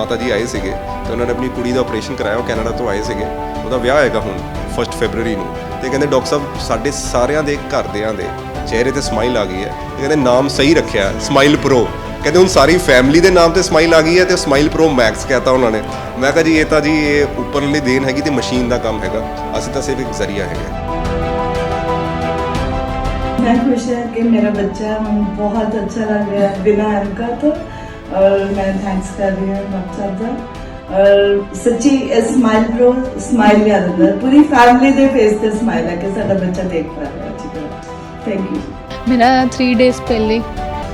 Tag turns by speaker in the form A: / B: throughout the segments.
A: ਮਾਤਾ ਜੀ ਆਏ ਸੀਗੇ ਤੇ ਉਹਨਾਂ ਨੇ ਆਪਣੀ ਕੁੜੀ ਦਾ ਆਪਰੇਸ਼ਨ ਕਰਾਇਆ ਉਹ ਕੈਨੇਡਾ ਤੋਂ ਆਏ ਸੀਗੇ ਉਹਦਾ ਵਿਆਹ ਹੈਗਾ ਹੁਣ 1 ਫੈਬਰੂਰੀ ਨੂੰ ਤੇ ਕਹਿੰਦੇ ਡਾਕਟਰ ਸਾਹਿਬ ਸਾਡੇ ਸਾਰਿਆਂ ਦੇ ਘਰਦਿਆਂ ਦੇ ਚਿਹਰੇ ਤੇ ਸਮਾਈਲ ਆ ਗਈ ਹੈ ਤੇ ਕਹਿੰਦੇ ਨਾਮ ਸਹੀ ਰੱਖਿਆ ਸਮਾਈਲ ਪ੍ਰੋ ਕਹਿੰਦੇ ਹੁਣ ਸਾਰੀ ਫੈਮਿਲੀ ਦੇ ਨਾਮ ਤੇ ਸਮਾਈਲ ਆ ਗਈ ਹੈ ਤੇ ਸਮਾਈਲ ਪ੍ਰੋ ਮੈਕਸ ਕਹਤਾ ਉਹਨਾਂ ਨੇ ਮੈਂ ਕਿਹਾ ਜੀ ਇਹ ਤਾਂ ਜੀ ਇਹ ਉੱਪਰਲੀ ਦੇਣ ਹੈਗੀ ਤੇ ਮਸ਼ੀਨ ਦਾ ਕੰਮ ਹੈਗਾ ਅਸੀਂ ਤਾਂ ਸਿਰਫ ਇੱਕ ਜ਼ਰੀਆ ਹੈਗੇ
B: मैं खुश है कि मेरा बच्चा बहुत अच्छा लग रहा है बिना एम का तो और मैं थैंक्स कर रही हूँ डॉक्टर साहब का और सच्ची स्माइल प्रो स्माइल याद आता है पूरी फैमिली ਦੇ ਫੇਸ ਤੇ ਸਮਾਈਲ ਹੈ ਕਿ ਸਾਡਾ ਬੱਚਾ ਦੇਖ ਪਾ ਰਿਹਾ ਅੱਛੀ ਤਰ੍ਹਾਂ ਥੈਂਕ ਯੂ
C: ਮੇਰਾ 3 ਡੇਜ਼ ਪਹਿਲੇ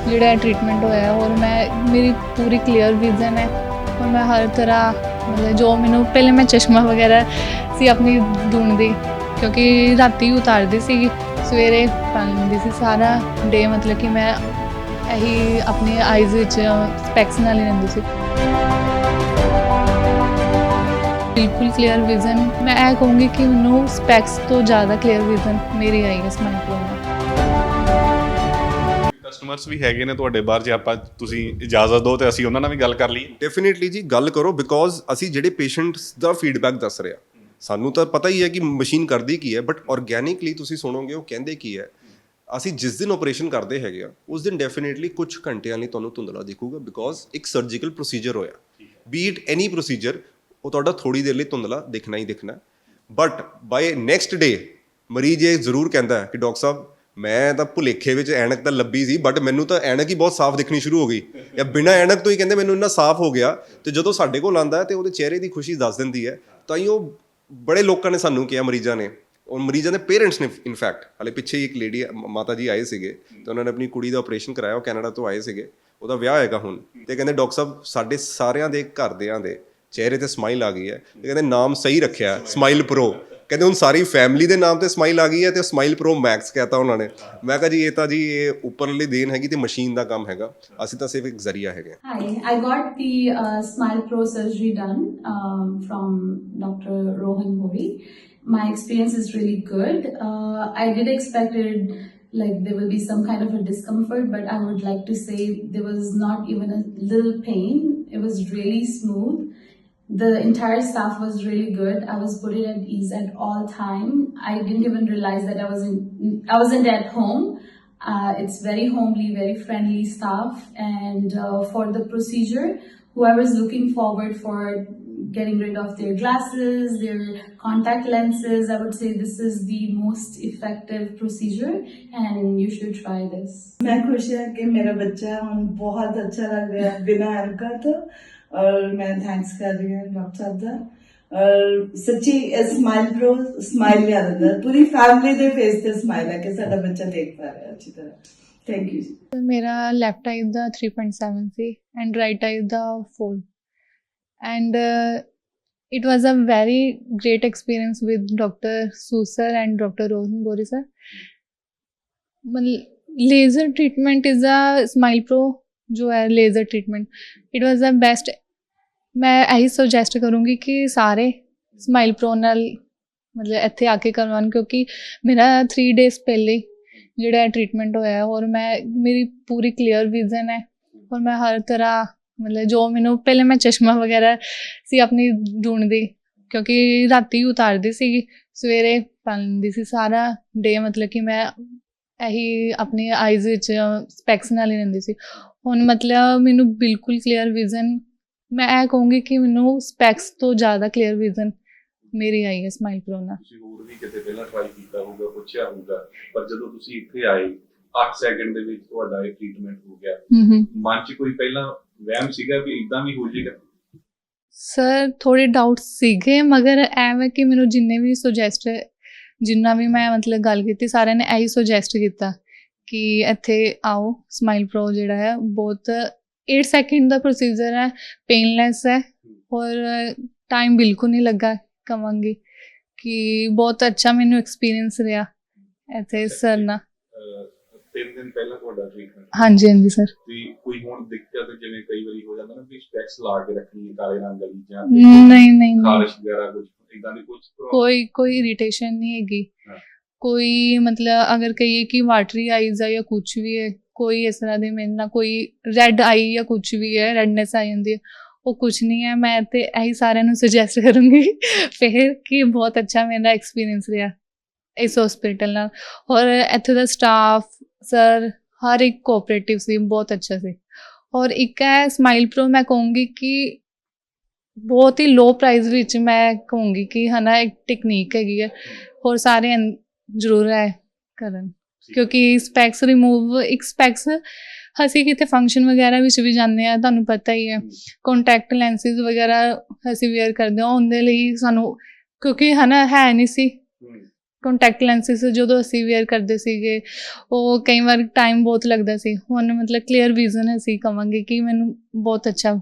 C: ਜਿਹੜਾ ਟ੍ਰੀਟਮੈਂਟ ਹੋਇਆ ਹੈ ਔਰ ਮੈਂ ਮੇਰੀ ਪੂਰੀ ਕਲੀਅਰ ਵਿਜ਼ਨ ਹੈ ਔਰ ਮੈਂ ਹਰ ਤਰ੍ਹਾਂ ਮਤਲਬ ਜੋ ਮੈਨੂੰ ਪਹਿਲੇ ਮੈਂ ਚਸ਼ਮਾ ਵਗੈਰਾ ਸੀ ਆਪਣੀ ਢੂੰਡਦੀ ਕਿਉਂਕਿ ਰਾਤੀ ਉਤਾਰਦੀ ਸੀ ਸਵੇਰੇ ਪਾ ਲੈਂਦੀ ਸੀ ਸਾਰਾ ਡੇ ਮਤਲਬ ਕਿ ਮੈਂ ਇਹੀ ਆਪਣੀ ਆਈਜ਼ ਵਿੱਚ ਸਪੈਕਸ ਨਾਲ ਹੀ ਰਹਿੰਦੀ ਸੀ। ਬਿਲਕੁਲ ਕਲੀਅਰ ਵਿਜ਼ਨ ਮੈਂ ਇਹ ਕਹੂੰਗੀ ਕਿ ਮੈਨੂੰ ਸਪੈਕਸ ਤੋਂ ਜ਼ਿਆਦਾ ਕਲੀਅਰ ਵਿਜ਼ਨ ਮੇਰੀ ਆਈ ਹੈ ਸਮਾਈਲ ਪ੍ਰੋ ਨਾਲ।
D: ਕਸਟਮਰਸ ਵੀ ਹੈਗੇ ਨੇ ਤੁਹਾਡੇ ਬਾਹਰ ਜੇ ਆਪਾਂ ਤੁਸੀਂ ਇਜਾਜ਼ਤ ਦਿਓ ਤੇ ਅਸੀਂ ਉਹਨਾਂ ਨਾਲ ਵੀ ਗੱਲ ਕਰ ਲਈਏ।
A: ਡੈਫੀਨਿਟਲੀ ਜੀ ਗੱਲ ਕਰੋ ਬਿਕੋਜ਼ ਅਸੀਂ ਜਿਹੜੇ ਪੇਸ਼ੈਂਟਸ ਦਾ ਫੀਡਬੈਕ ਦੱਸ ਰਿਹਾ ਸਾਨੂੰ ਤਾਂ ਪਤਾ ਹੀ ਹੈ ਕਿ ਮਸ਼ੀਨ ਕਰਦੀ ਕੀ ਹੈ ਬਟ ਆਰਗੈਨਿਕਲੀ ਤੁਸੀਂ ਸੁਣੋਗੇ ਉਹ ਕਹਿੰਦੇ ਕੀ ਹੈ। ਅਸੀਂ ਜਿਸ ਦਿਨ ਆਪਰੇਸ਼ਨ ਕਰਦੇ ਹੈਗੇ ਆ, ਉਸ ਦਿਨ ਡੈਫੀਨਿਟਲੀ ਕੁਝ ਘੰਟਿਆਂ ਲਈ ਤੁਹਾਨੂੰ ਧੁੰਦਲਾ ਦਿਖੂਗਾ ਬਿਕੋਜ਼ ਇੱਕ ਸਰਜੀਕਲ ਪ੍ਰੋਸੀਜਰ ਹੋਇਆ। ਬੀਟ ਐਨੀ ਪ੍ਰੋਸੀਜਰ ਉਹ ਤੁਹਾਡਾ ਥੋੜੀ ਦੇਰ ਲਈ ਧੁੰਦਲਾ ਦਿਖਣਾ ਹੀ ਦਿਖਣਾ। ਬਟ ਬਾਈ ਨੈਕਸਟ ਡੇ ਮਰੀਜ਼ ਇਹ ਜ਼ਰੂਰ ਕਹਿੰਦਾ ਕਿ ਡਾਕਟਰ ਸਾਹਿਬ, ਮੈਂ ਤਾਂ ਭੁਲੇਖੇ ਵਿੱਚ ਐਨਕ ਤਾਂ ਲੱਭੀ ਸੀ ਬਟ ਮੈਨੂੰ ਤਾਂ ਐਨਕ ਹੀ ਬਹੁਤ ਸਾਫ਼ ਦਿਖਣੀ ਸ਼ੁਰੂ ਹੋ ਗਈ। ਜਾਂ ਬਿਨਾਂ ਐਨਕ ਤੋਂ ਹੀ ਕਹਿੰਦੇ ਮੈਨੂੰ ਇੰਨਾ ਸਾਫ਼ ਹੋ ਗਿਆ ਤੇ ਜਦੋਂ ਸਾਡੇ ਕੋਲ ਆਂਦਾ ਹੈ ਤੇ ਉਹਦੇ ਚਿਹਰੇ ਦੀ ਖੁਸ਼ੀ ਦੱਸ ਦਿੰਦੀ ਹੈ, ਤਾਂ ਹੀ ਉਹ ਬੜੇ ਲੋਕਾਂ ਨੇ ਸਾਨੂੰ ਕਿਹਾ, ਮਰੀਜ਼ਾਂ ਨੇ। ਉਹ ਮਰੀਜ਼ਾਂ ਦੇ ਪੇਰੈਂਟਸ ਨੇ ਇਨਫੈਕਟ ਹਲੇ ਪਿੱਛੇ ਹੀ ਇੱਕ ਲੇਡੀ ਮਾਤਾ ਜੀ ਆਏ ਸੀਗੇ ਤੇ ਉਹਨਾਂ ਨੇ ਆਪਣੀ ਕੁੜੀ ਦਾ ਆਪਰੇਸ਼ਨ ਕਰਾਇਆ ਉਹ ਕੈਨੇਡਾ ਤੋਂ ਆਏ ਸੀਗੇ ਉਹਦਾ ਵਿਆਹ ਹੈਗਾ ਹੁਣ ਤੇ ਕਹਿੰਦੇ ਡਾਕਟਰ ਸਾਹਿਬ ਸਾਡੇ ਸਾਰਿਆਂ ਦੇ ਘਰਦਿਆਂ ਦੇ ਚਿਹਰੇ ਤੇ ਸਮਾਈਲ ਆ ਗਈ ਹੈ ਤੇ ਕਹਿੰਦੇ ਨਾਮ ਸਹੀ ਰੱਖਿਆ ਸਮਾਈਲ ਪ੍ਰੋ ਕਹਿੰਦੇ ਹੁਣ ਸਾਰੀ ਫੈਮਿਲੀ ਦੇ ਨਾਮ ਤੇ ਸਮਾਈਲ ਆ ਗਈ ਹੈ ਤੇ ਸਮਾਈਲ ਪ੍ਰੋ ਮੈਕਸ ਕਹਤਾ ਉਹਨਾਂ ਨੇ ਮੈਂ ਕਿਹਾ ਜੀ ਇਹ ਤਾਂ ਜੀ ਇਹ ਉੱਪਰਲੀ ਦੇਣ ਹੈਗੀ ਤੇ ਮਸ਼ੀਨ ਦਾ ਕੰਮ ਹੈਗਾ ਅਸੀਂ ਤਾਂ ਸਿਰਫ ਇੱਕ ਜ਼ਰੀਆ ਹੈਗੇ ਹਾਂ।
E: Hi, I got the uh, Smile Pro surgery done um, from My experience is really good. Uh, I did expect it like there will be some kind of a discomfort, but I would like to say there was not even a little pain. It was really smooth. The entire staff was really good. I was put at ease at all time. I didn't even realize that I was in, I wasn't at home. Uh, it's very homely, very friendly staff. And uh, for the procedure, whoever is looking forward for getting rid of their glasses, their contact lenses, I would say this is the most effective procedure and you should try this.
B: मैं खुश है कि मेरा बच्चा बहुत अच्छा लग रहा है बिना एम का तो और मैं थैंक्स कर रही हूँ डॉक्टर साहब का और सच्ची स्माइल प्रो स्माइल याद आता है पूरी फैमिली ਦੇ ਫੇਸ ਤੇ ਸਮਾਈਲ ਹੈ ਕਿ ਸਾਡਾ ਬੱਚਾ ਦੇਖ ਪਾ ਰਿਹਾ ਅੱਛੀ ਤਰ੍ਹਾਂ ਥੈਂਕ ਯੂ
C: ਮੇਰਾ ਲੈਫਟ ਆਈ ਦਾ 3.7 ਸੀ ਐਂਡ ਰਾਈਟ ਆਈ ਦਾ 4 And it was a very great experience with Dr. Susar and Dr. Rohan Bori sir. Laser treatment is a Smile Pro जो है laser treatment it was the best ਮੈਂ ਇਹੀ suggest ਕਰੂੰਗੀ ਕਿ ਸਾਰੇ smile pro ਨਾਲ ਮਤਲਬ ਇੱਥੇ ਆ ਕੇ ਕਰਵਾਉਣ ਕਿਉਂਕਿ ਮੇਰਾ 3 ਡੇਜ਼ ਪਹਿਲੇ ਜਿਹੜਾ ਟ੍ਰੀਟਮੈਂਟ ਹੋਇਆ ਹੈ ਔਰ ਮੈਂ ਮੇਰੀ ਪੂਰੀ ਕਲੀਅਰ ਵਿਜ਼ਨ ਹੈ ਔਰ ਮੈਂ ਹਰ ਤਰ੍ਹਾਂ ਮਤਲਬ ਜੋ ਮੈਨੂੰ ਪਹਿਲੇ ਮੈਂ ਚਸ਼ਮਾ ਵਗੈਰਾ ਸੀ ਆਪਣੀ ਢੂੰਡਦੀ ਕਿਉਂਕਿ ਰਾਤੀ ਉਤਾਰਦੀ ਸੀ ਸਵੇਰੇ ਪਾ ਲੈਂਦੀ ਸੀ ਸਾਰਾ ਡੇ ਮਤਲਬ ਕਿ ਮੈਂ ਇਹੀ ਆਪਣੀ ਆਈਜ਼ ਵਿੱਚ ਸਪੈਕਸ ਨਾਲ ਹੀ ਰਹਿੰਦੀ ਸੀ। ਹੁਣ ਮਤਲਬ ਮੈਨੂੰ ਬਿਲਕੁਲ ਕਲੀਅਰ ਵਿਜ਼ਨ ਮੈਂ ਇਹ ਕਹੂੰਗੀ ਕਿ ਮੈਨੂੰ ਸਪੈਕਸ ਤੋਂ ਜ਼ਿਆਦਾ ਕਲੀਅਰ ਵਿਜ਼ਨ ਮੇਰੀ ਆਈ ਹੈ ਸਮਾਈਲ ਪ੍ਰੋ ਨਾਲ
D: ਵੀ ਕਿਤੇ ਪਹਿਲਾਂ ਟਰਾਈ ਕੀਤਾ ਹੋਊਗਾ, ਪੁੱਛਿਆ ਹੋਊਗਾ, ਪਰ ਜਦੋਂ ਤੁਸੀਂ ਇੱਥੇ ਆਏ 8 ਸੈਕਿੰਡ ਦੇ ਵਿੱਚ ਤੁਹਾਡਾ ਇਹ ਟ੍ਰੀਟਮੈਂਟ ਹੋ ਗਿਆ। ਮਨ 'ਚ ਕੋਈ ਪਹਿਲਾਂ ਵਹਿਮ ਸੀਗਾ ਵੀ ਇਦਾਂ ਵੀ ਹੋ ਜਾਏਗਾ
C: ਸਰ ਥੋੜੇ ਡਾਊਟ ਸੀਗੇ ਮਗਰ ਐਵੇਂ ਕਿ ਮੈਨੂੰ ਜਿੰਨੇ ਵੀ ਸੁਜੈਸਟ ਜਿੰਨਾ ਵੀ ਮੈਂ ਮਤਲਬ ਗੱਲ ਕੀਤੀ ਸਾਰਿਆਂ ਨੇ ਇਹੀ ਸੁਜੈਸਟ ਕੀਤਾ ਕਿ ਇੱਥੇ ਆਓ ਸਮਾਈਲ ਪ੍ਰੋ ਜਿਹੜਾ ਹੈ ਬਹੁਤ 8 ਸੈਕਿੰਡ ਦਾ ਪ੍ਰੋਸੀਜਰ ਹੈ ਪੇਨਲੈਸ ਹੈ ਔਰ ਟਾਈਮ ਬਿਲਕੁਲ ਨਹੀਂ ਲੱਗਾ ਕਵਾਂਗੀ ਕਿ ਬਹੁਤ ਅੱਛਾ ਮੈਨੂੰ ਐਕਸਪੀਰੀਅੰਸ ਰਿਹਾ ਇੱਥੇ ਸਰ ਨਾਲ।
D: ਤਿੰਨ ਦਿਨ ਪਹਿਲਾਂ ਤੁਹਾਡਾ ਟ੍ਰੀਟਮੈਂਟ
C: ਹਾਂਜੀ ਹਾਂਜੀ ਸਰ
D: ਵੀ ਕੋਈ ਹੁਣ ਦਿੱਕਤ ਜਿਵੇਂ ਕਈ ਵਾਰੀ ਹੋ ਜਾਂਦਾ ਨਾ ਵੀ ਸਪੈਕਸ ਲਾ ਕੇ ਰੱਖਣੀ ਹੈ ਕਾਲੇ ਰੰਗ ਵਾਲੀ ਜਾਂ
C: ਨਹੀਂ ਨਹੀਂ
D: ਖਾਰਸ਼ ਵਗੈਰਾ ਕੁਝ ਇਦਾਂ ਦੀ ਕੁਝ
C: ਕੋਈ ਕੋਈ ਇਰੀਟੇਸ਼ਨ ਨਹੀਂ ਹੈਗੀ। ਕੋਈ ਮਤਲਬ ਅਗਰ ਕਹੀਏ ਕਿ ਵਾਟਰੀ ਆਈਜ਼ ਆ ਜਾਂ ਕੁਝ ਵੀ ਹੈ ਕੋਈ ਇਸ ਤਰ੍ਹਾਂ ਦੀ ਮੇਰੇ ਨਾਲ ਕੋਈ ਰੈੱਡ ਆਈ ਜਾਂ ਕੁਝ ਵੀ ਹੈ ਰੈਡਨੈਸ ਆ ਜਾਂਦੀ ਹੈ ਉਹ ਕੁਝ ਨਹੀਂ ਹੈ। ਮੈਂ ਤੇ ਇਹੀ ਸਾਰਿਆਂ ਨੂੰ ਸੁਜੈਸਟ ਕਰੂੰਗੀ ਫਿਰ ਕਿ ਬਹੁਤ ਅੱਛਾ ਮੇਰਾ ਐਕਸਪੀਰੀਅੰਸ ਰਿਹਾ ਇਸ ਹਸਪੀਟਲ ਨਾਲ। ਔਰ ਇੱਥੇ ਦਾ ਸਟਾਫ ਸਰ ਹਰ ਇੱਕ ਕੋਆਪਰੇਟਿਵ ਸੀ ਬਹੁਤ ਅੱਛਾ ਸੀ। ਔਰ ਇੱਕ ਹੈ ਸਮਾਈਲ ਪ੍ਰੋ ਮੈਂ ਕਹੂੰਗੀ ਕਿ ਬਹੁਤ ਹੀ ਲੋ ਪ੍ਰਾਈਸ ਵਿੱਚ ਮੈਂ ਕਹੂੰਗੀ ਕਿ ਹਨਾ ਇੱਕ ਟੈਕਨੀਕ ਹੈਗੀ ਹੈ। ਹੋਰ ਸਾਰੇ ਜ਼ਰੂਰ ਹੈ ਕਰਨ। ਕਿਉਂਕਿ ਸਪੈਕਸ ਰਿਮੂਵ ਇੱਕ ਸਪੈਕਸ ਅਸੀਂ ਕਿਤੇ ਫੰਕਸ਼ਨ ਵਗੈਰਾ ਵਿੱਚ ਵੀ ਜਾਂਦੇ ਆ ਤੁਹਾਨੂੰ ਪਤਾ ਹੀ ਹੈ। ਕੰਟੈਕਟ ਲੈਂਸਿਸ ਵਗੈਰਾ ਅਸੀਂ ਵੇਅਰ ਕਰਦੇ ਹਾਂ ਉਹਦੇ ਲਈ ਸਾਨੂੰ ਕਿਉਂਕਿ ਹਨਾ ਹੈ ਨਹੀਂ ਸੀ। ਕੰਟੈਕਟ ਲੈਂਸਿਸ ਜਦੋਂ ਅਸੀਂ ਵੇਅਰ ਕਰਦੇ ਸੀਗੇ, ਉਹ ਕਈ ਵਾਰ ਟਾਈਮ ਬਹੁਤ ਲੱਗਦਾ ਸੀ। ਹੁਣ ਮਤਲਬ ਕਲੀਅਰ ਵਿਜ਼ਨ ਅਸੀਂ ਕਵਾਂਗੇ ਕਿ ਮੈਨੂੰ ਬਹੁਤ ਅੱਛਾ